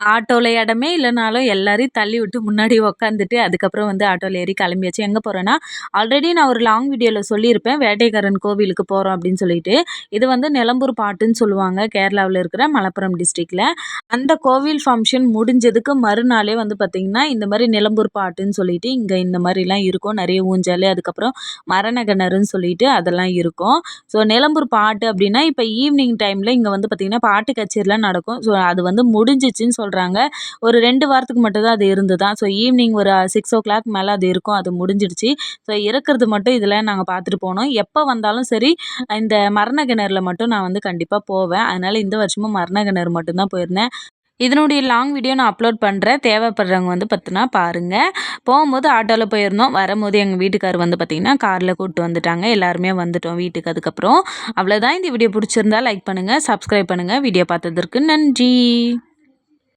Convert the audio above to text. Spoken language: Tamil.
ஆட்டோவில் இடமே இல்லைனாலும் எல்லாரையும் தள்ளி விட்டு முன்னாடி உக்காந்துட்டு அதுக்கப்புறம் வந்து ஆட்டோவில் ஏறி கிளம்பியாச்சு. எங்கே போகிறேன்னா ஆல்ரெடி நான் ஒரு லாங் வீடியோவில் சொல்லியிருப்பேன். வேட்டைக்காரன் கோவிலுக்கு போகிறோம் அப்படின்னு சொல்லிட்டு. இது வந்து நிலம்பூர் பாட்டுன்னு சொல்லுவாங்க. கேரளாவில் இருக்கிற மலப்புரம் டிஸ்ட்ரிக்டில் அந்த கோவில் ஃபங்க்ஷன் முடிஞ்சதுக்கு மறுநாளே வந்து பார்த்திங்கன்னா இந்த மாதிரி நிலம்பூர் பாட்டுன்னு சொல்லிட்டு இங்கே இந்த மாதிரிலாம் இருக்கும். நிறைய ஊஞ்சல் அதுக்கப்புறம் மரண கிணறுன்னு சொல்லிட்டு அதெல்லாம் இருக்கும். ஸோ நிலம்பூர் பாட்டு அப்படின்னா இப்போ ஈவினிங் டைமில் இங்கே வந்து பார்த்திங்கன்னா பாட்டு கச்சேரிலாம் நடக்கும். ஸோ அது வந்து முடிஞ்சிச்சின்னு சொல்கிறாங்க ஒரு ரெண்டு வாரத்துக்கு மட்டும் தான் அது தான் ஸோ ஈவினிங் ஒரு சிக்ஸ் ஓ கிளாக் மேலே அது இருக்கும். அது முடிஞ்சிடுச்சு. ஸோ இருக்கிறது மட்டும் இதில் நாங்கள் பார்த்துட்டு போனோம். எப்போ வந்தாலும் சரி இந்த மரண கிணறுல மட்டும் நான் வந்து கண்டிப்பாக போவேன். அதனால் இந்த வருஷமும் மரண கிணறு மட்டும்தான் போயிருந்தேன். இதனுடைய லாங் வீடியோ நான் அப்லோட் பண்ணுறேன் தேவைப்படுறவங்க வந்து பார்த்தினா பாருங்கள் போகும்போது ஆட்டோவில் போயிருந்தோம். வரும்போது எங்கள் வீட்டுக்கார் வந்து பார்த்திங்கன்னா காரில் கூப்பிட்டு வந்துட்டாங்க. எல்லாருமே வந்துட்டோம் வீட்டுக்கு அதுக்கப்புறம். அவ்வளோதான் இந்த வீடியோ பிடிச்சிருந்தா லைக் பண்ணுங்கள் சப்ஸ்கிரைப் பண்ணுங்கள் வீடியோ பார்த்ததற்கு நன்றி.